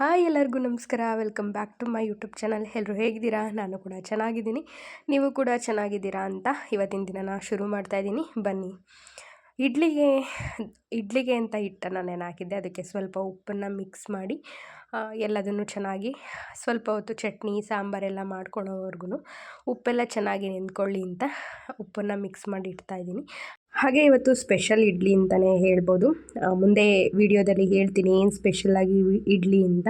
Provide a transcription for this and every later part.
Hi ಎಲ್ಲರಿಗೂ ನಮಸ್ಕಾರ. Welcome back to my YouTube channel ಎಲ್ಲರೂ ಹೇಗಿದ್ದೀರಾ? ನಾನು ಕೂಡ ಚೆನ್ನಾಗಿದ್ದೀನಿ. ನೀವು ಕೂಡ ಚೆನ್ನಾಗಿದ್ದೀರಾ ಅಂತ ಇವತ್ತಿನ ದಿನ ನಾನು ಶುರು ಮಾಡ್ತಾ ಇದ್ದೀನಿ. ಬನ್ನಿ. ಇಡ್ಲಿಗೆ ಇಡ್ಲಿಗೆ ಅಂತ ಹಿಟ್ಟನ್ನು ನಾನು ಹಾಕಿದ್ದೆ? ಅದಕ್ಕೆ ಸ್ವಲ್ಪ ಉಪ್ಪನ್ನು ಮಿಕ್ಸ್ ಮಾಡಿ ಎಲ್ಲದನ್ನು ಚೆನ್ನಾಗಿ ಸ್ವಲ್ಪ ಹೊತ್ತು ಚಟ್ನಿ ಸಾಂಬಾರೆಲ್ಲ ಮಾಡ್ಕೊಳ್ಳೋವರೆಗೂ ಉಪ್ಪೆಲ್ಲ ಚೆನ್ನಾಗಿ ನೆಂದ್ಕೊಳ್ಳಿ ಅಂತ ಉಪ್ಪನ್ನು ಮಿಕ್ಸ್ ಮಾಡಿ ಇಡ್ತಾ ಇದ್ದೀನಿ. ಹಾಗೆ ಇವತ್ತು ಸ್ಪೆಷಲ್ ಇಡ್ಲಿ ಅಂತಲೇ ಹೇಳ್ಬೋದು. ಮುಂದೆ ವಿಡಿಯೋದಲ್ಲಿ ಹೇಳ್ತೀನಿ ಏನು ಸ್ಪೆಷಲಾಗಿ ಇಡ್ಲಿ ಅಂತ.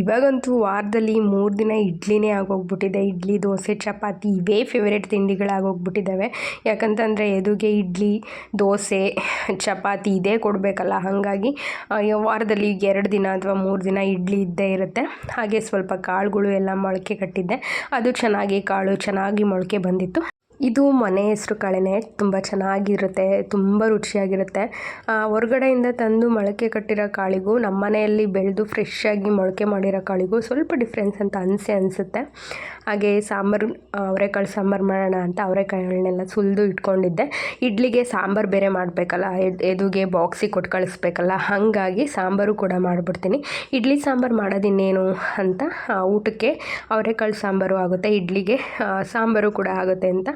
ಇವಾಗಂತೂ ವಾರದಲ್ಲಿ ಮೂರು ದಿನ ಇಡ್ಲಿನೇ ಆಗೋಗ್ಬಿಟ್ಟಿದೆ. ಇಡ್ಲಿ, ದೋಸೆ, ಚಪಾತಿ ಇವೇ ಫೇವ್ರೇಟ್ ತಿಂಡಿಗಳಾಗೋಗ್ಬಿಟ್ಟಿದ್ದಾವೆ ಯಾಕಂತಂದರೆ ಎದುಗೆ ಇಡ್ಲಿ, ದೋಸೆ, ಚಪಾತಿ ಇದೇ ಕೊಡಬೇಕಲ್ಲ. ಹಾಗಾಗಿ ವಾರದಲ್ಲಿ ಎರಡು ದಿನ ಅಥವಾ ಮೂರು ದಿನ ಇಡ್ಲಿ ಇದ್ದೇ ಇರುತ್ತೆ. ಹಾಗೆ ಸ್ವಲ್ಪ ಕಾಳುಗಳು ಎಲ್ಲ ಮೊಳಕೆ ಕಟ್ಟಿದ್ದೆ. ಅದು ಚೆನ್ನಾಗಿ ಕಾಳು ಚೆನ್ನಾಗಿ ಮೊಳಕೆ ಬಂದಿತ್ತು. ಇದು ಮನೆ ಹೆಸರು ಕಾಳೆನೇ ತುಂಬ ಚೆನ್ನಾಗಿರುತ್ತೆ, ತುಂಬ ರುಚಿಯಾಗಿರುತ್ತೆ. ಹೊರಗಡೆಯಿಂದ ತಂದು ಮೊಳಕೆ ಕಟ್ಟಿರೋ ಕಾಳಿಗೂ, ನಮ್ಮ ಮನೆಯಲ್ಲಿ ಬೆಳೆದು ಫ್ರೆಶ್ ಆಗಿ ಮೊಳಕೆ ಮಾಡಿರೋ ಕಾಳಿಗೂ ಸ್ವಲ್ಪ ಡಿಫ್ರೆನ್ಸ್ ಅಂತ ಅನಿಸೆ ಅನಿಸುತ್ತೆ. ಹಾಗೆ ಸಾಂಬಾರು ಅವರೆಕಾಳು ಸಾಂಬಾರು ಮಾಡೋಣ ಅಂತ ಅವರೆಕಾಳುಗಳನ್ನೆಲ್ಲ ಸುಲಿದು ಇಟ್ಕೊಂಡಿದ್ದೆ. ಇಡ್ಲಿಗೆ ಸಾಂಬಾರು ಬೇರೆ ಮಾಡಬೇಕಲ್ಲ ಎದುಗೆ ಬಾಕ್ಸಿಗೆ ಕೊಟ್ಟು ಕಳಿಸ್ಬೇಕಲ್ಲ, ಹಾಗಾಗಿ ಸಾಂಬಾರು ಕೂಡ ಮಾಡಿಬಿಡ್ತೀನಿ. ಇಡ್ಲಿ ಸಾಂಬಾರು ಮಾಡೋದಿನ್ನೇನು ಅಂತ ಊಟಕ್ಕೆ ಅವರೆಕಾಳು ಸಾಂಬಾರು ಆಗುತ್ತೆ, ಇಡ್ಲಿಗೆ ಸಾಂಬಾರು ಕೂಡ ಆಗುತ್ತೆ ಅಂತ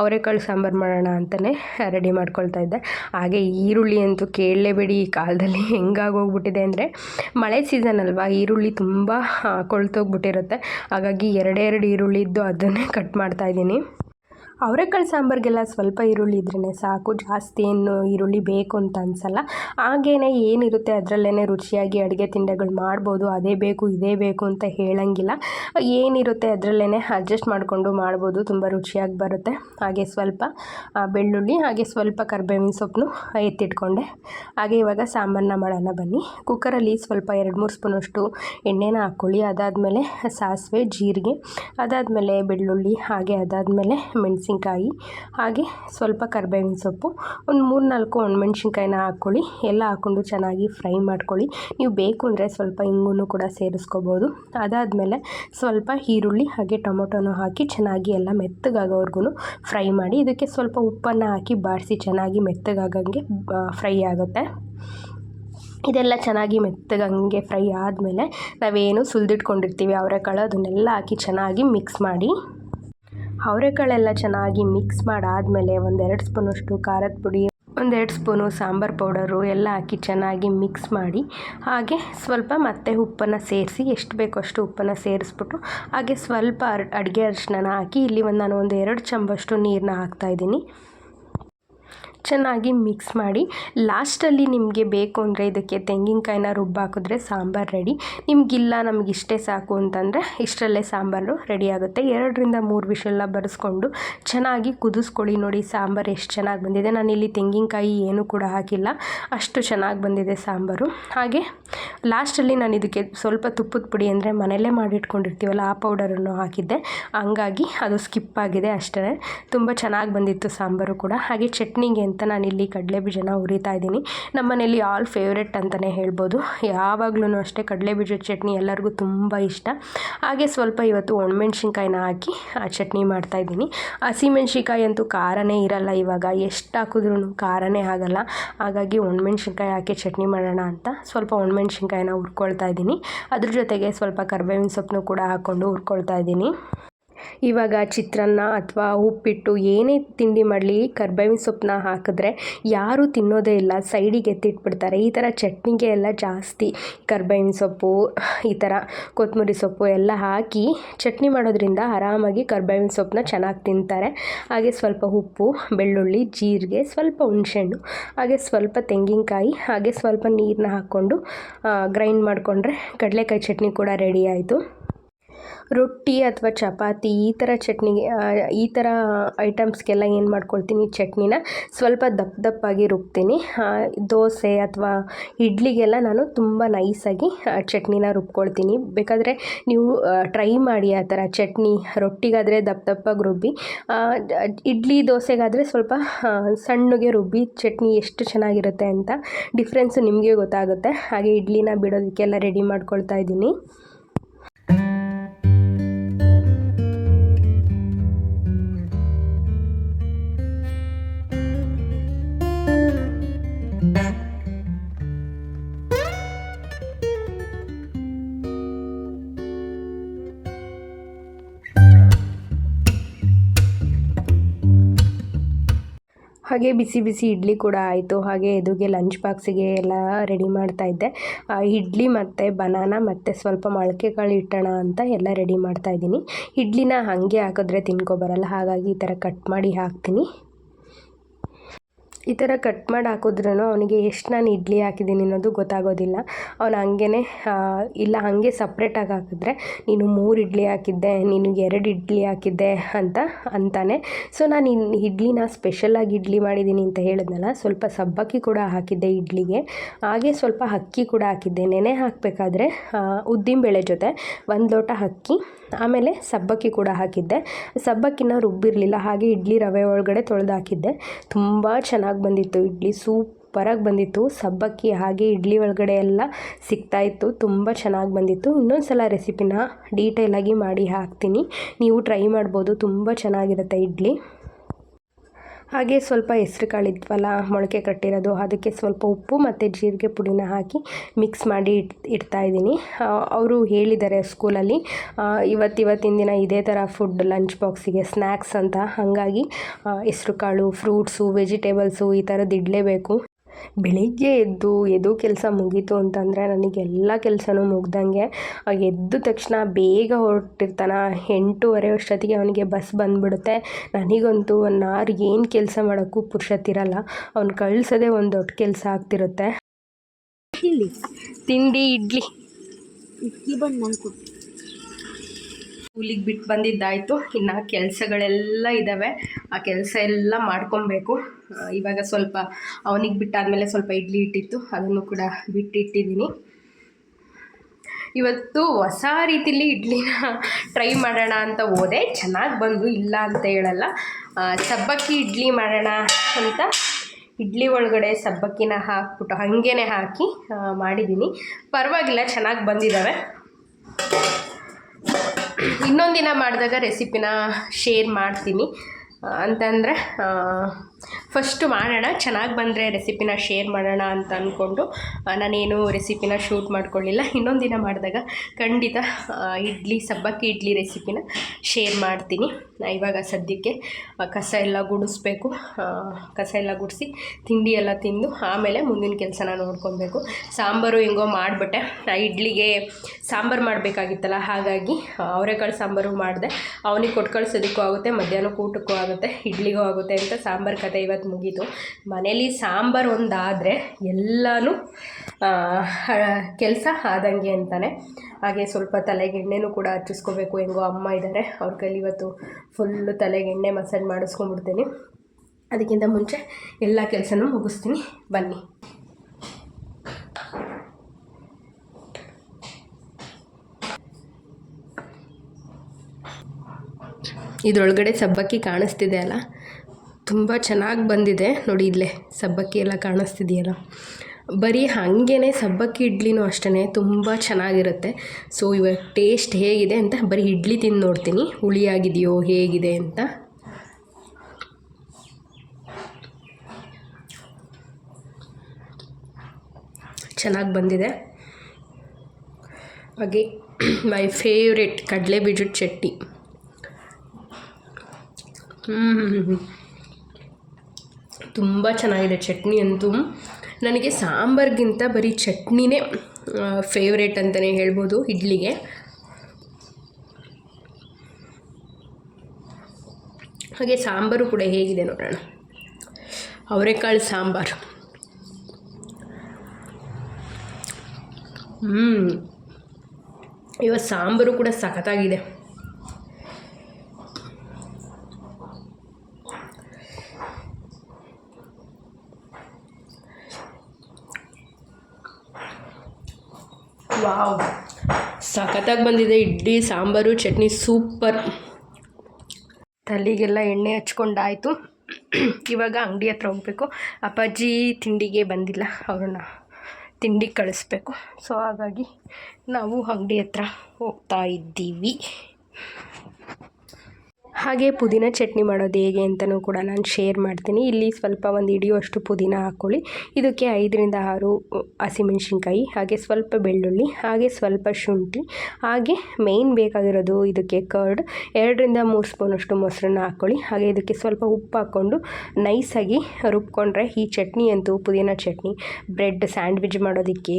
ಅವರೆಕಾಳು ಸಾಂಬಾರು ಮಾಡೋಣ ಅಂತಲೇ ರೆಡಿ ಮಾಡ್ಕೊಳ್ತಾ ಇದ್ದೆ. ಹಾಗೆ ಈರುಳ್ಳಿ ಅಂತೂ ಕೇಳಲೇಬೇಡಿ, ಈ ಕಾಲದಲ್ಲಿ ಹೆಂಗಾಗೋಗ್ಬಿಟ್ಟಿದೆ ಅಂದರೆ ಮಳೆ ಸೀಸನ್ ಅಲ್ವಾ, ಈರುಳ್ಳಿ ತುಂಬ ಕೊಳ್ತೋಗ್ಬಿಟ್ಟಿರುತ್ತೆ. ಹಾಗಾಗಿ ಎರಡೆರಡು ಈರುಳ್ಳಿ ಇದ್ದು ಅದನ್ನೇ ಕಟ್ ಮಾಡ್ತಾ ಇದ್ದೀನಿ. ಅವರೆಕಾಳು ಸಾಂಬಾರಿಗೆಲ್ಲ ಸ್ವಲ್ಪ ಈರುಳ್ಳಿ ಇದ್ರೇ ಸಾಕು, ಜಾಸ್ತಿ ಏನು ಈರುಳ್ಳಿ ಬೇಕು ಅಂತ ಅನಿಸಲ್ಲ. ಹಾಗೇನೆ ಏನಿರುತ್ತೆ ಅದರಲ್ಲೇ ರುಚಿಯಾಗಿ ಅಡುಗೆ ತಿಂಡಿಗಳು ಮಾಡ್ಬೋದು, ಅದೇ ಬೇಕು, ಇದೇ ಬೇಕು ಅಂತ ಹೇಳಂಗಿಲ್ಲ. ಏನಿರುತ್ತೆ ಅದರಲ್ಲೇ ಅಡ್ಜಸ್ಟ್ ಮಾಡಿಕೊಂಡು ಮಾಡ್ಬೋದು, ತುಂಬ ರುಚಿಯಾಗಿ ಬರುತ್ತೆ. ಹಾಗೆ ಸ್ವಲ್ಪ ಬೆಳ್ಳುಳ್ಳಿ, ಹಾಗೆ ಸ್ವಲ್ಪ ಕರ್ಬೇವಿನ ಸೊಪ್ಪನ್ನು ಎತ್ತಿಟ್ಕೊಂಡೆ. ಹಾಗೆ ಇವಾಗ ಸಾಂಬಾರನ್ನ ಮಾಡೋಣ ಬನ್ನಿ. ಕುಕ್ಕರಲ್ಲಿ ಸ್ವಲ್ಪ ಎರಡು ಮೂರು ಸ್ಪೂನಷ್ಟು ಎಣ್ಣೆನ ಹಾಕ್ಕೊಳ್ಳಿ. ಅದಾದಮೇಲೆ ಸಾಸಿವೆ, ಜೀರಿಗೆ, ಅದಾದಮೇಲೆ ಬೆಳ್ಳುಳ್ಳಿ, ಹಾಗೆ ಅದಾದಮೇಲೆ ಮೆಣಸಿನ್ಕಾಯಿ, ಹಾಗೆ ಸ್ವಲ್ಪ ಕರ್ಬೇವಿನ ಸೊಪ್ಪು, ಒಂದು ಮೂರು ನಾಲ್ಕು ಒಣಮೆಣ್ಸಿನ್ಕಾಯಿನ ಹಾಕ್ಕೊಳ್ಳಿ. ಎಲ್ಲ ಹಾಕ್ಕೊಂಡು ಚೆನ್ನಾಗಿ ಫ್ರೈ ಮಾಡ್ಕೊಳ್ಳಿ. ನೀವು ಬೇಕು ಅಂದರೆ ಸ್ವಲ್ಪ ಇಂಗು ಕೂಡ ಸೇರಿಸ್ಕೋಬೋದು. ಅದಾದಮೇಲೆ ಸ್ವಲ್ಪ ಈರುಳ್ಳಿ ಹಾಗೆ ಟೊಮೊಟೊನೂ ಹಾಕಿ ಚೆನ್ನಾಗಿ ಎಲ್ಲ ಮೆತ್ತಗಾಗೋವರೆಗೂ ಫ್ರೈ ಮಾಡಿ, ಇದಕ್ಕೆ ಸ್ವಲ್ಪ ಉಪ್ಪನ್ನು ಹಾಕಿ ಬಾಡಿಸಿ ಚೆನ್ನಾಗಿ ಮೆತ್ತಗಾಗಂಗೆ ಫ್ರೈ ಆಗುತ್ತೆ. ಇದೆಲ್ಲ ಚೆನ್ನಾಗಿ ಮೆತ್ತಗಂಗೆ ಫ್ರೈ ಆದಮೇಲೆ ನಾವೇನು ಸುಲಿದಿಟ್ಕೊಂಡಿರ್ತೀವಿ ಅವರೆಕಾಳು, ಅದನ್ನೆಲ್ಲ ಹಾಕಿ ಚೆನ್ನಾಗಿ ಮಿಕ್ಸ್ ಮಾಡಿ. ಅವರೆಕಾಳೆಲ್ಲ ಚೆನ್ನಾಗಿ ಮಿಕ್ಸ್ ಮಾಡಾದಮೇಲೆ ಒಂದೆರಡು ಸ್ಪೂನಷ್ಟು ಖಾರದ ಪುಡಿ, ಒಂದೆರಡು ಸ್ಪೂನು ಸಾಂಬಾರು ಪೌಡರು ಎಲ್ಲ ಹಾಕಿ ಚೆನ್ನಾಗಿ ಮಿಕ್ಸ್ ಮಾಡಿ, ಹಾಗೆ ಸ್ವಲ್ಪ ಮತ್ತೆ ಉಪ್ಪನ್ನು ಸೇರಿಸಿ, ಎಷ್ಟು ಬೇಕೋ ಅಷ್ಟು ಉಪ್ಪನ್ನು ಸೇರಿಸ್ಬಿಟ್ಟು, ಹಾಗೆ ಸ್ವಲ್ಪ ಅಡುಗೆ ಅರಿಶಿನ ಹಾಕಿ ಇಲ್ಲಿ ಒಂದು ನಾನು ಒಂದು ಎರಡು ಚಂಬಷ್ಟು ನೀರನ್ನ ಹಾಕ್ತಾಯಿದ್ದೀನಿ ಚೆನ್ನಾಗಿ ಮಿಕ್ಸ್ ಮಾಡಿ ಲಾಸ್ಟಲ್ಲಿ ನಿಮಗೆ ಬೇಕು ಅಂದರೆ ಇದಕ್ಕೆ ತೆಂಗಿನಕಾಯಿನ ರುಬ್ಬಾಕಿದ್ರೆ ಸಾಂಬಾರು ರೆಡಿ ನಿಮಗಿಲ್ಲ ನಮಗೆ ಇಷ್ಟೇ ಸಾಕು ಅಂತಂದರೆ ಇಷ್ಟರಲ್ಲೇ ಸಾಂಬಾರು ರೆಡಿ ಆಗುತ್ತೆ. ಎರಡರಿಂದ ಮೂರು ವಿಷಲ್ಲ ಬರೆಸ್ಕೊಂಡು ಚೆನ್ನಾಗಿ ಕುದಿಸ್ಕೊಳ್ಳಿ ನೋಡಿ ಸಾಂಬಾರು ಎಷ್ಟು ಚೆನ್ನಾಗಿ ಬಂದಿದೆ. ನಾನು ಇಲ್ಲಿ ತೆಂಗಿನಕಾಯಿ ಏನೂ ಕೂಡ ಹಾಕಿಲ್ಲ, ಅಷ್ಟು ಚೆನ್ನಾಗಿ ಬಂದಿದೆ ಸಾಂಬಾರು. ಹಾಗೆ ಲಾಸ್ಟಲ್ಲಿ ನಾನು ಇದಕ್ಕೆ ಸ್ವಲ್ಪ ತುಪ್ಪದ ಪುಡಿ ಅಂದರೆ ಮನೆಯಲ್ಲೇ ಮಾಡಿಟ್ಕೊಂಡಿರ್ತೀವಲ್ಲ, ಆ ಪೌಡರನ್ನು ಹಾಕಿದ್ದೆ. ಹಂಗಾಗಿ ಅದು ಸ್ಕಿಪ್ ಆಗಿದೆ ಅಷ್ಟೇ. ತುಂಬ ಚೆನ್ನಾಗಿ ಬಂದಿತ್ತು ಸಾಂಬಾರು ಕೂಡ. ಹಾಗೆ ಚಟ್ನಿಗೆ ಅಂತ ನಾನಿಲ್ಲಿ ಕಡಲೆ ಬೀಜನ ಹುರಿತಾ ಇದ್ದೀನಿ. ನಮ್ಮ ಮನೇಲಿ ಆಲ್ ಫೇವ್ರೆಟ್ ಅಂತಲೇ ಹೇಳ್ಬೋದು. ಯಾವಾಗ್ಲೂ ಅಷ್ಟೇ ಕಡಲೆ ಬೀಜದ ಚಟ್ನಿ ಎಲ್ಲರಿಗೂ ತುಂಬ ಇಷ್ಟ. ಹಾಗೆ ಸ್ವಲ್ಪ ಇವತ್ತು ಒಣಮೆಣ್ಸಿನ್ಕಾಯಿನ ಹಾಕಿ ಆ ಚಟ್ನಿ ಮಾಡ್ತಾಯಿದ್ದೀನಿ ಹಸಿಮೆಣ್ಸಿನ್ಕಾಯಿ ಅಂತೂ ಖಾರನೇ ಇರಲ್ಲ ಇವಾಗ. ಎಷ್ಟು ಹಾಕಿದ್ರೂ ಖಾರನೇ ಆಗಲ್ಲ. ಹಾಗಾಗಿ ಒಣಮೆಣ್ಸಿನ್ಕಾಯಿ ಹಾಕಿ ಚಟ್ನಿ ಮಾಡೋಣ ಅಂತ ಸ್ವಲ್ಪ ಒಣಮೆಣ್ಸಿನ್ಕಾಯಿನ ಹುರ್ಕೊಳ್ತಾ ಇದ್ದೀನಿ. ಅದ್ರ ಜೊತೆಗೆ ಸ್ವಲ್ಪ ಕರ್ಬೇವಿನ ಸೊಪ್ಪನ್ನು ಕೂಡ ಹಾಕ್ಕೊಂಡು ಹುರ್ಕೊಳ್ತಾ ಇದ್ದೀನಿ. ಇವಾಗ ಚಿತ್ರಾನ್ನ ಅಥವಾ ಉಪ್ಪಿಟ್ಟು ಏನೇ ತಿಂಡಿ ಮಾಡಲಿ, ಕರ್ಬೇವಿನ ಸೊಪ್ಪನ್ನ ಹಾಕಿದ್ರೆ ಯಾರೂ ತಿನ್ನೋದೇ ಇಲ್ಲ, ಸೈಡಿಗೆ ಎತ್ತಿಟ್ಬಿಡ್ತಾರೆ. ಈ ಥರ ಚಟ್ನಿಗೆ ಎಲ್ಲ ಜಾಸ್ತಿ ಕರ್ಬೇವಿನ ಸೊಪ್ಪು, ಈ ಥರ ಕೊತ್ತಂಬರಿ ಸೊಪ್ಪು ಎಲ್ಲ ಹಾಕಿ ಚಟ್ನಿ ಮಾಡೋದ್ರಿಂದ ಆರಾಮಾಗಿ ಕರ್ಬೇವಿನ ಸೊಪ್ಪನ್ನ ಚೆನ್ನಾಗಿ ತಿಂತಾರೆ. ಹಾಗೆ ಸ್ವಲ್ಪ ಉಪ್ಪು, ಬೆಳ್ಳುಳ್ಳಿ, ಜೀರಿಗೆ, ಸ್ವಲ್ಪ ಹುಣಸೆಹಣ್ಣು, ಹಾಗೆ ಸ್ವಲ್ಪ ತೆಂಗಿನಕಾಯಿ, ಹಾಗೆ ಸ್ವಲ್ಪ ನೀರನ್ನ ಹಾಕ್ಕೊಂಡು ಗ್ರೈಂಡ್ ಮಾಡಿಕೊಂಡ್ರೆ ಕಡಲೆಕಾಯಿ ಚಟ್ನಿ ಕೂಡ ರೆಡಿ ಆಯಿತು. ರೊಟ್ಟಿ ಅಥವಾ ಚಪಾತಿ ಈ ಥರ ಚಟ್ನಿಗೆ ಈ ಥರ ಐಟಮ್ಸ್ಗೆಲ್ಲ ಏನು ಮಾಡ್ಕೊಳ್ತೀನಿ ಚಟ್ನಿನ ಸ್ವಲ್ಪ ದಪ್ಪ ದಪ್ಪಾಗಿ ರುಬ್ತೀನಿ. ದೋಸೆ ಅಥವಾ ಇಡ್ಲಿಗೆಲ್ಲ ನಾನು ತುಂಬ ನೈಸಾಗಿ ಚಟ್ನಿನ ರುಬ್ಕೊಳ್ತೀನಿ. ಬೇಕಾದರೆ ನೀವು ಟ್ರೈ ಮಾಡಿ ಆ ಥರ ಚಟ್ನಿ ರೊಟ್ಟಿಗಾದರೆ ದಪ್ಪ ದಪ್ಪಾಗಿ ರುಬ್ಬಿ ಇಡ್ಲಿ ದೋಸೆಗಾದರೆ ಸ್ವಲ್ಪ ಸಣ್ಣಗೆ ರುಬ್ಬಿ ಚಟ್ನಿ ಎಷ್ಟು ಚೆನ್ನಾಗಿರುತ್ತೆ ಅಂತ ಡಿಫ್ರೆನ್ಸು ನಿಮಗೆ ಗೊತ್ತಾಗುತ್ತೆ. ಹಾಗೆ ಇಡ್ಲಿನ ಬಿಡೋದಕ್ಕೆಲ್ಲ ರೆಡಿ ಮಾಡ್ಕೊಳ್ತಾ ಇದ್ದೀನಿ. ಹಾಗೆ ಬಿಸಿ ಬಿಸಿ ಇಡ್ಲಿ ಕೂಡ ಆಯಿತು. ಹಾಗೆ ಎದುಗೆ ಲಂಚ್ ಬಾಕ್ಸಿಗೆ ಎಲ್ಲ ರೆಡಿ ಮಾಡ್ತಾ ಇದ್ದೆ. ಇಡ್ಲಿ ಮತ್ತು ಬನಾನ ಮತ್ತು ಸ್ವಲ್ಪ ಮೊಳಕೆ ಕಾಳು ಇಟ್ಟೋಣ ಅಂತ ಎಲ್ಲ ರೆಡಿ ಮಾಡ್ತಾ ಇದ್ದೀನಿ. ಇಡ್ಲಿನ ಹಾಗೆ ಹಾಕಿದ್ರೆ ತಿನ್ಕೊಬರಲ್ಲ. ಹಾಗಾಗಿ ಈ ಥರ ಕಟ್ ಮಾಡಿ ಹಾಕ್ತೀನಿ. ಈ ಥರ ಕಟ್ ಮಾಡಿ ಹಾಕಿದ್ರೂ ಅವನಿಗೆ ಎಷ್ಟು ನಾನು ಇಡ್ಲಿ ಹಾಕಿದ್ದೀನಿ ಅನ್ನೋದು ಗೊತ್ತಾಗೋದಿಲ್ಲ. ಅವನು ಹಂಗೇ ಇಲ್ಲ ಹಾಗೆ ಸಪ್ರೇಟಾಗಿ ಹಾಕಿದ್ರೆ, ನೀನು ಮೂರು ಇಡ್ಲಿ ಹಾಕಿದ್ದೆ, ನೀನು ಎರಡು ಇಡ್ಲಿ ಹಾಕಿದ್ದೆ ಅಂತ, ಅಂತಾನೆ. ಸೊ ನಾನು ಇನ್ನು ಇಡ್ಲಿನ ಸ್ಪೆಷಲಾಗಿ ಇಡ್ಲಿ ಮಾಡಿದ್ದೀನಿ ಅಂತ ಹೇಳಿದ್ನಲ್ಲ, ಸ್ವಲ್ಪ ಸಬ್ಬಕ್ಕಿ ಕೂಡ ಹಾಕಿದ್ದೆ ಇಡ್ಲಿಗೆ. ಹಾಗೆ ಸ್ವಲ್ಪ ಅಕ್ಕಿ ಕೂಡ ಹಾಕಿದ್ದೆ. ನೆನೆ ಹಾಕಬೇಕಾದ್ರೆ ಉದ್ದಿನಬೇಳೆ ಜೊತೆ, ಒಂದು ಲೋಟ ಅಕ್ಕಿ ಆಮೇಲೆ ಸಬ್ಬಕ್ಕಿ ಕೂಡ ಹಾಕಿದ್ದೆ. ಸಬ್ಬಕ್ಕಿನ ರುಬ್ಬಿರಲಿಲ್ಲ, ಹಾಗೆ ಇಡ್ಲಿ ರವೆ ಒಳಗಡೆ ತೊಳೆದು ಹಾಕಿದ್ದೆ. ತುಂಬ ಚೆನ್ನಾಗಿ ಬಂದಿತ್ತು ಇಡ್ಲಿ, ಸೂಪರಾಗಿ ಬಂದಿತ್ತು. ಸಬ್ಬಕ್ಕಿ ಹಾಗೆ ಇಡ್ಲಿ ಒಳಗಡೆ ಎಲ್ಲ ಸಿಗ್ತಾಯಿತ್ತು ತುಂಬ ಚೆನ್ನಾಗಿ ಬಂದಿತ್ತು. ಇನ್ನೊಂದು ಸಲ ರೆಸಿಪಿನ ಡೀಟೇಲಾಗಿ ಮಾಡಿ ಹಾಕ್ತೀನಿ. ನೀವು ಟ್ರೈ ಮಾಡ್ಬೋದು, ತುಂಬ ಚೆನ್ನಾಗಿರುತ್ತೆ ಇಡ್ಲಿ. ಹಾಗೆ ಸ್ವಲ್ಪ ಹೆಸ್ರು ಕಾಳಿದ್ವಲ್ಲ, ಮೊಳಕೆ ಕಟ್ಟಿರೋದು, ಅದಕ್ಕೆ ಸ್ವಲ್ಪ ಉಪ್ಪು ಮತ್ತು ಜೀರಿಗೆ ಪುಡಿನ ಹಾಕಿ ಮಿಕ್ಸ್ ಮಾಡಿ ಇಟ್, ಇಡ್ತಾ ಇದ್ದೀನಿ. ಅವರು ಹೇಳಿದ್ದಾರೆ ಸ್ಕೂಲಲ್ಲಿ ಇವತ್ತು ಇವತ್ತಿನ ದಿನ ಇದೇ ಥರ ಫುಡ್ ಲಂಚ್ ಬಾಕ್ಸಿಗೆ ಸ್ನ್ಯಾಕ್ಸ್ ಅಂತ. ಹಾಗಾಗಿ ಹೆಸ್ರು ಕಾಳು ಫ್ರೂಟ್ಸು ವೆಜಿಟೇಬಲ್ಸು ಈ ಥರದ್ದು ಇಡಲೇಬೇಕು. ಬೆಳಿಗ್ಗೆ ಎದ್ದು ಎದು ಕೆಲಸ ಮುಗೀತು ಅಂತಂದರೆ ನನಗೆಲ್ಲ ಕೆಲಸನೂ ಮುಗ್ದಂಗೆ ಎದ್ದ ತಕ್ಷಣ ಬೇಗ ಹೊರಟಿರ್ತಾನ. ಎಂಟೂವರೆ ಅಷ್ಟೊತ್ತಿಗೆ ಅವನಿಗೆ ಬಸ್ ಬಂದುಬಿಡುತ್ತೆ. ನನಗಂತೂ ಒನ್ ಅವರ್ ಏನು ಕೆಲಸ ಮಾಡೋಕ್ಕೂ ಪುರುಷತ್ತಿರಲ್ಲ ಅವ್ನು ಕಳಿಸೋದೇ ಒಂದು ದೊಡ್ಡ ಕೆಲಸ ಆಗ್ತಿರುತ್ತೆ. ಇಲ್ಲಿ ತಿಂಡಿ ಇಡ್ಲಿ. ಇಡ್ಲಿ ಬಂದು ನಂಗೆ ಕೊಡು ಸ್ಕೂಲಿಗೆ ಬಿಟ್ಟು ಬಂದಿದ್ದಾಯಿತು. ಇನ್ನು ಕೆಲಸಗಳೆಲ್ಲ ಇದ್ದಾವೆ ಆ ಕೆಲಸ ಎಲ್ಲ ಮಾಡ್ಕೊಬೇಕು. ಇವಾಗ ಸ್ವಲ್ಪ ಅವನಿಗೆ ಬಿಟ್ಟಾದಮೇಲೆ ಸ್ವಲ್ಪ ಇಡ್ಲಿ ಇಟ್ಟಿತ್ತು. ಅದನ್ನು ಕೂಡ ಬಿಟ್ಟಿಟ್ಟಿದ್ದೀನಿ ಇವತ್ತು ಹೊಸ ರೀತಿಲಿ ಇಡ್ಲಿನ ಟ್ರೈ ಮಾಡೋಣ ಅಂತ ಹೋದೆ. ಚೆನ್ನಾಗಿ ಬಂದು ಇಲ್ಲ ಅಂತ ಹೇಳಲ್ಲ. ಸಬ್ಬಕ್ಕಿ ಇಡ್ಲಿ ಮಾಡೋಣ ಅಂತ ಇಡ್ಲಿ ಒಳಗಡೆ ಸಬ್ಬಕ್ಕಿನ ಹಾಕ್ಬಿಟ್ಟು ಹಾಗೇ ಹಾಕಿ ಮಾಡಿದ್ದೀನಿ ಪರವಾಗಿಲ್ಲ, ಚೆನ್ನಾಗಿ ಬಂದಿದ್ದಾವೆ ಇನ್ನೊಂದು ದಿನ ಮಾಡಿದಾಗ ರೆಸಿಪಿನ ಶೇರ್ ಮಾಡ್ತೀನಿ. ಅಂತಂದರೆ ಫಸ್ಟು ಮಾಡೋಣ, ಚೆನ್ನಾಗಿ ಬಂದರೆ ರೆಸಿಪಿನ ಶೇರ್ ಮಾಡೋಣ ಅಂತ ಅಂದ್ಕೊಂಡು ನಾನೇನು ರೆಸಿಪಿನ ಶೂಟ್ ಮಾಡ್ಕೊಳ್ಳಿಲ್ಲ. ಇನ್ನೊಂದು ದಿನ ಮಾಡಿದಾಗ ಖಂಡಿತ ಇಡ್ಲಿ, ಸಬ್ಬಕ್ಕಿ ಇಡ್ಲಿ ರೆಸಿಪಿನ ಶೇರ್ ಮಾಡ್ತೀನಿ. ಇವಾಗ ಸದ್ಯಕ್ಕೆ ಕಸ ಎಲ್ಲ ಗುಡಿಸ್ಬೇಕು. ಕಸ ಎಲ್ಲ ಗುಡಿಸಿ, ತಿಂಡಿ ಎಲ್ಲ ತಿಂದು, ಆಮೇಲೆ ಮುಂದಿನ ಕೆಲಸನ ನೋಡ್ಕೊಬೇಕು. ಸಾಂಬಾರು ಹೆಂಗೋ ಮಾಡಿಬಿಟ್ಟೆ. ಇಡ್ಲಿಗೆ ಸಾಂಬಾರು ಮಾಡಬೇಕಾಗಿತ್ತಲ್ಲ, ಹಾಗಾಗಿ ಅವರೆಕಾಳು ಸಾಂಬಾರು ಮಾಡಿದೆ. ಅವನಿಗೆ ಕೊಟ್ಟು ಕಳ್ಸೋದಕ್ಕೂ ಆಗುತ್ತೆ ಮಧ್ಯಾಹ್ನ ಊಟಕ್ಕೂ ಆಗುತ್ತೆ, ಇಡ್ಲಿಗೂ ಆಗುತ್ತೆ ಅಂತ ಸಾಂಬಾರು ಕತೆ ಇವತ್ತು ಮುಗೀತು. ಮನೇಲಿ ಸಾಂಬಾರು ಒಂದಾದರೆ ಎಲ್ಲನೂ ಕೆಲಸ ಆದಂಗೆ ಅಂತಾನೆ. ಹಾಗೆ ಸ್ವಲ್ಪ ತಲೆಗೆ ಎಣ್ಣೆನೂ ಕೂಡ ಹಚ್ಚಿಸ್ಕೋಬೇಕು. ಹೆಂಗೋ ಅಮ್ಮ ಇದ್ದಾರೆ ಅವ್ರ ಕೈಲಿ ಇವತ್ತು ಫುಲ್ಲು ತಲೆಗೆ ಎಣ್ಣೆ ಮಸಾಜ್ ಮಾಡಿಸ್ಕೊಂಡ್ಬಿಡ್ತೀನಿ. ಅದಕ್ಕಿಂತ ಮುಂಚೆ ಎಲ್ಲ ಕೆಲಸನೂ ಮುಗಿಸ್ತೀನಿ. ಬನ್ನಿ. ಇದರೊಳಗಡೆ ಸಬ್ಬಕ್ಕಿ ಕಾಣಿಸ್ತಿದೆ ಅಲ್ಲ? ತುಂಬ ಚೆನ್ನಾಗಿ ಬಂದಿದೆ. ನೋಡಿ ಇಲ್ಲೇ ಸಬ್ಬಕ್ಕಿ ಎಲ್ಲ ಕಾಣಿಸ್ತಿದೆಯಲ್ಲ. ಬರೀ ಹಾಗೇ ಸಬ್ಬಕ್ಕಿ ಇಡ್ಲಿನೂ ಅಷ್ಟೇ ತುಂಬ ಚೆನ್ನಾಗಿರುತ್ತೆ. ಸೊ ಇವಾಗ ಟೇಸ್ಟ್ ಹೇಗಿದೆ ಅಂತ ಬರೀ ಇಡ್ಲಿ ತಿಂದು ನೋಡ್ತೀನಿ. ಹುಳಿಯಾಗಿದೆಯೋ ಹೇಗಿದೆ ಅಂತ. ಚೆನ್ನಾಗಿ ಬಂದಿದೆ. ಹಾಗೆ ಮೈ ಫೇವ್ರೆಟ್ ಕಡಲೆ ಬೀಜದ ಚಟ್ನಿ ತುಂಬ ಚೆನ್ನಾಗಿದೆ ಚಟ್ನಿ ಅಂತೂ. ನನಗೆ ಸಾಂಬಾರ್ಗಿಂತ ಬರೀ ಚಟ್ನಿನೇ ಫೇವ್ರೇಟ್ ಅಂತಲೇ ಹೇಳ್ಬೋದು ಇಡ್ಲಿಗೆ. ಹಾಗೆ ಸಾಂಬಾರು ಕೂಡ ಹೇಗಿದೆ ನೋಡೋಣ. ಅವರೆಕಾಳು ಸಾಂಬಾರು. ಹ್ಞೂ ಇವತ್ತು ಸಾಂಬಾರು ಕೂಡ ಸಖತ್ತಾಗಿದೆ. ವಾವ್. ಸಖತ್ತಾಗಿ ಬಂದಿದೆ ಇಡ್ಲಿ ಸಾಂಬಾರು ಚಟ್ನಿ ಸೂಪರ್. ತಲೆಗೆಲ್ಲ ಎಣ್ಣೆ ಹಚ್ಕೊಂಡಾಯಿತು. ಇವಾಗ ಅಂಗಡಿ ಹತ್ರ ಹೋಗಬೇಕು. ಅಪ್ಪಾಜಿ ತಿಂಡಿಗೆ ಬಂದಿಲ್ಲ ಅವ್ರನ್ನ ತಿಂಡಿ ಕಳಿಸ್ಬೇಕು. ಸೊ ಹಾಗಾಗಿ ನಾವು ಅಂಗಡಿ ಹತ್ರ ಹೋಗ್ತಾ ಇದ್ದೀವಿ. ಹಾಗೆ ಪುದೀನ ಚಟ್ನಿ ಮಾಡೋದು ಹೇಗೆ ಅಂತಲೂ ಕೂಡ ನಾನು ಶೇರ್ ಮಾಡ್ತೀನಿ. ಇಲ್ಲಿ ಸ್ವಲ್ಪ ಒಂದು ಹಿಡಿಯುವಷ್ಟು ಪುದೀನ ಹಾಕ್ಕೊಳ್ಳಿ ಇದಕ್ಕೆ ಐದರಿಂದ ಆರು ಹಸಿಮೆಣ್ಸಿನ್ಕಾಯಿ, ಹಾಗೆ ಸ್ವಲ್ಪ ಬೆಳ್ಳುಳ್ಳಿ, ಹಾಗೆ ಸ್ವಲ್ಪ ಶುಂಠಿ, ಹಾಗೆ ಮೇಯ್ನ್ ಬೇಕಾಗಿರೋದು ಇದಕ್ಕೆ ಕರ್ಡ್ ಎರಡರಿಂದ ಮೂರು ಸ್ಪೂನಷ್ಟು ಮೊಸರನ್ನ ಹಾಕ್ಕೊಳ್ಳಿ ಹಾಗೆ ಇದಕ್ಕೆ ಸ್ವಲ್ಪ ಉಪ್ಪು ಹಾಕ್ಕೊಂಡು ನೈಸಾಗಿ ರುಬ್ಕೊಂಡ್ರೆ ಈ ಚಟ್ನಿ ಅಂತೂ ಪುದೀನ ಚಟ್ನಿ ಬ್ರೆಡ್ ಸ್ಯಾಂಡ್ವಿಚ್ ಮಾಡೋದಕ್ಕೆ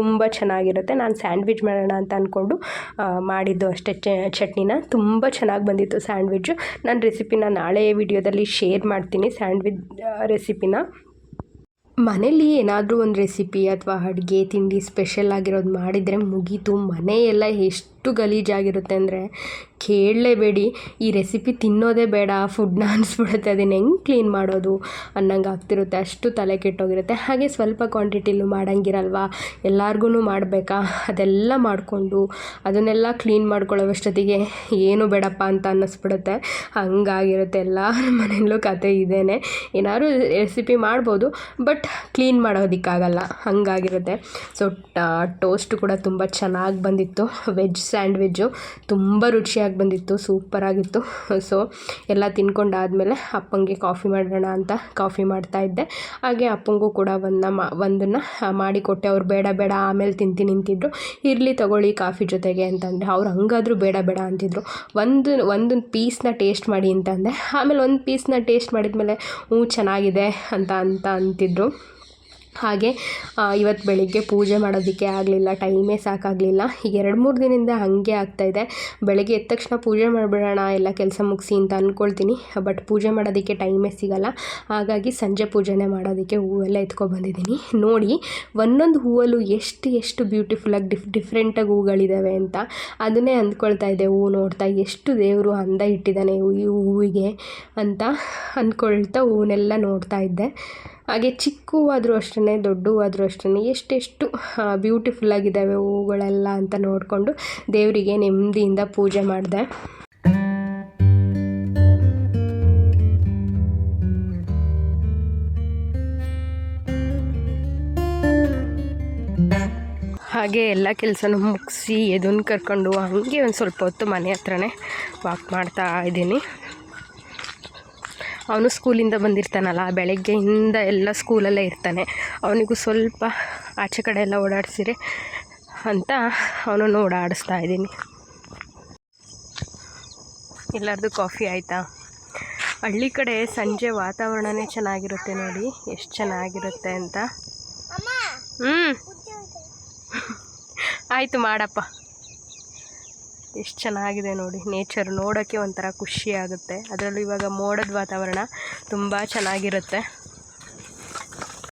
ತುಂಬ ಚೆನ್ನಾಗಿರುತ್ತೆ. ನಾನು ಸ್ಯಾಂಡ್ವಿಚ್ ಮಾಡೋಣ ಅಂತ ಅಂದ್ಕೊಂಡು ಮಾಡಿದ್ದು ಅಷ್ಟೇ ಚಟ್ನಿನ. ತುಂಬ ಚೆನ್ನಾಗಿ ಬಂದಿತ್ತು ಸ್ಯಾಂಡ್ವಿಚ್ಚು. ನಾನು ರೆಸಿಪಿನ ನಾಳೆ ವಿಡಿಯೋದಲ್ಲಿ ಶೇರ್ ಮಾಡ್ತೀನಿ ಸ್ಯಾಂಡ್ವಿಚ್ ರೆಸಿಪಿನ. ಮನೇಲಿ ಏನಾದರೂ ಒಂದು ರೆಸಿಪಿ ಅಥವಾ ಅಡುಗೆ, ತಿಂಡಿ ಸ್ಪೆಷಲ್ ಆಗಿರೋದು ಮಾಡಿದರೆ ಮುಗೀತು. ಮನೆಯೆಲ್ಲ ಎಷ್ಟು ಗಲೀಜಾಗಿರುತ್ತೆ ಅಂದರೆ ಕೇಳಲೇಬೇಡಿ. ಈ ರೆಸಿಪಿ ತಿನ್ನೋದೇ ಬೇಡ ಫುಡ್ನ ಅನಿಸ್ಬಿಡುತ್ತೆ. ಅದನ್ನು ಹೆಂಗೆ ಕ್ಲೀನ್ ಮಾಡೋದು ಅನ್ನಂಗೆ ಆಗ್ತಿರುತ್ತೆ. ಅಷ್ಟು ತಲೆ ಕೆಟ್ಟೋಗಿರುತ್ತೆ. ಹಾಗೆ ಸ್ವಲ್ಪ ಕ್ವಾಂಟಿಟಿಲೂ ಮಾಡೋಂಗಿರಲ್ವಾ? ಎಲ್ಲಾರ್ಗು ಮಾಡಬೇಕಾ? ಅದೆಲ್ಲ ಮಾಡಿಕೊಂಡು ಅದನ್ನೆಲ್ಲ ಕ್ಲೀನ್ ಮಾಡ್ಕೊಳ್ಳೋವಷ್ಟೊತ್ತಿಗೆ ಏನು ಬೇಡಪ್ಪ ಅಂತ ಅನ್ನಿಸ್ಬಿಡುತ್ತೆ. ಹಂಗಾಗಿರುತ್ತೆ. ಎಲ್ಲ ಮನೆಯಲ್ಲೂ ಕತೆ ಇದೇನೆ. ಏನಾದ್ರು ರೆಸಿಪಿ ಮಾಡ್ಬೋದು. ಬಟ್ ಕ್ಲೀನ್ ಮಾಡೋದಕ್ಕಾಗಲ್ಲ. ಹಾಗಾಗಿರುತ್ತೆ. ಸೊ ಟೋಸ್ಟ್ ಕೂಡ ತುಂಬ ಚೆನ್ನಾಗಿ ಬಂದಿತ್ತು. ವೆಜ್ ಸ್ಯಾಂಡ್ವಿಜ್ಜು ತುಂಬ ರುಚಿಯಾಗಿ ಬಂದಿತ್ತು. ಸೂಪರಾಗಿತ್ತು ಸೊ ಎಲ್ಲ ತಿನ್ಕೊಂಡಾದಮೇಲೆ ಅಪ್ಪಂಗೆ ಕಾಫಿ ಮಾಡೋಣ ಅಂತ ಕಾಫಿ ಮಾಡ್ತಾಯಿದ್ದೆ ಹಾಗೆ ಅಪ್ಪಂಗೂ ಕೂಡ ಒಂದು ಮಾ ಒಂದನ್ನು ಮಾಡಿಕೊಟ್ಟೆ ಅವ್ರು ಬೇಡ ಬೇಡ, ಆಮೇಲೆ ತಿಂತೀನಿ ನಿಂತಿದ್ರು. ಇರಲಿ ತಗೊಳ್ಳಿ ಕಾಫಿ ಜೊತೆಗೆ ಅಂತಂದರೆ. ಅವ್ರು ಹಂಗಾದ್ರೂ ಬೇಡ ಬೇಡ ಅಂತಿದ್ರು. ಒಂದು ಒಂದು ಪೀಸ್ನ ಟೇಸ್ಟ್ ಮಾಡಿ ಅಂತಂದೆ ಆಮೇಲೆ ಒಂದು ಪೀಸ್ನ ಟೇಸ್ಟ್ ಮಾಡಿದ ಮೇಲೆ ಹ್ಞೂ ಚೆನ್ನಾಗಿದೆ ಅಂತ ಅಂತ ಅಂತಿದ್ರು. ಹಾಗೆ ಇವತ್ತು ಬೆಳಿಗ್ಗೆ ಪೂಜೆ ಮಾಡೋದಕ್ಕೆ ಆಗಲಿಲ್ಲ, ಟೈಮೇ ಸಾಕಾಗಲಿಲ್ಲ. ಈಗ ಎರಡು ಮೂರು ದಿನದಿಂದ ಹಾಗೆ ಆಗ್ತಾಯಿದೆ ಬೆಳಗ್ಗೆ ಎದ್ದ ತಕ್ಷಣ ಪೂಜೆ ಮಾಡಿಬಿಡೋಣ, ಎಲ್ಲ ಕೆಲಸ ಮುಗಿಸಿ ಅಂತ ಅಂದ್ಕೊಳ್ತೀನಿ ಬಟ್ ಪೂಜೆ ಮಾಡೋದಕ್ಕೆ ಟೈಮೇ ಸಿಗಲ್ಲ. ಹಾಗಾಗಿ ಸಂಜೆ ಪೂಜೆನೆ ಮಾಡೋದಕ್ಕೆ ಹೂವೆಲ್ಲ ಎತ್ಕೊಬಂದಿದ್ದೀನಿ ನೋಡಿ, ಒಂದೊಂದು ಹೂವಲ್ಲೂ ಎಷ್ಟು ಎಷ್ಟು ಬ್ಯೂಟಿಫುಲ್ಲಾಗಿ ಡಿಫ್ ಡಿಫ್ರೆಂಟಾಗಿ ಹೂಗಳಿದ್ದಾವೆ ಅಂತ ಅದನ್ನೇ ಅಂದ್ಕೊಳ್ತಾ ಇದ್ದೆ. ಹೂವು ನೋಡ್ತಾ ಎಷ್ಟು ದೇವರು ಅಂದ ಇಟ್ಟಿದ್ದಾನೆ ಈ ಹೂವಿಗೆ ಅಂತ ಅಂದ್ಕೊಳ್ತಾ ಹೂವನ್ನೆಲ್ಲ ನೋಡ್ತಾ ಇದ್ದೆ. ಹಾಗೆ ಚಿಕ್ಕವಾದರೂ ಅಷ್ಟೇ ದೊಡ್ಡವಾದರೂ ಅಷ್ಟೇ ಎಷ್ಟೆಷ್ಟು ಬ್ಯೂಟಿಫುಲ್ಲಾಗಿದ್ದಾವೆ ಹೂಗಳೆಲ್ಲ ಅಂತ ನೋಡಿಕೊಂಡು ದೇವರಿಗೆ ನೆಮ್ಮದಿಯಿಂದ ಪೂಜೆ ಮಾಡಿದೆ. ಹಾಗೆ ಎಲ್ಲ ಕೆಲಸನೂ ಮುಗಿಸಿ ಎದನ್ನು ಕರ್ಕೊಂಡು ಹಂಗೆ ಒಂದು ಸ್ವಲ್ಪ ಹೊತ್ತು ಮನೆ ಹತ್ರನೇ ವಾಕ್ ಮಾಡ್ತಾ ಇದ್ದೀನಿ. ಅವನು ಸ್ಕೂಲಿಂದ ಬಂದಿರ್ತಾನಲ್ಲ, ಬೆಳಗ್ಗೆಯಿಂದ ಎಲ್ಲ ಸ್ಕೂಲಲ್ಲೇ ಇರ್ತಾನೆ. ಅವನಿಗೂ ಸ್ವಲ್ಪ ಆಚೆ ಕಡೆ ಎಲ್ಲ ಓಡಾಡಿಸಿರಿ ಅಂತ ಅವನನ್ನು ಓಡಾಡಿಸ್ತಾ ಇದ್ದೀನಿ. ಎಲ್ಲರದು ಕಾಫಿ ಆಯಿತಾ? ಹಳ್ಳಿ ಕಡೆ ಸಂಜೆ ವಾತಾವರಣನೇ ಚೆನ್ನಾಗಿರುತ್ತೆ ನೋಡಿ, ಎಷ್ಟು ಚೆನ್ನಾಗಿರುತ್ತೆ ಅಂತ. ಹ್ಞೂ ಆಯಿತು ಮಾಡಪ್ಪ. ಎಷ್ಟು ಚೆನ್ನಾಗಿದೆ ನೋಡಿ. ನೇಚರ್ ನೋಡೋಕ್ಕೆ ಒಂಥರ ಖುಷಿ ಆಗುತ್ತೆ. ಅದರಲ್ಲೂ ಇವಾಗ ಮೋಡದ ವಾತಾವರಣ ತುಂಬ ಚೆನ್ನಾಗಿರುತ್ತೆ.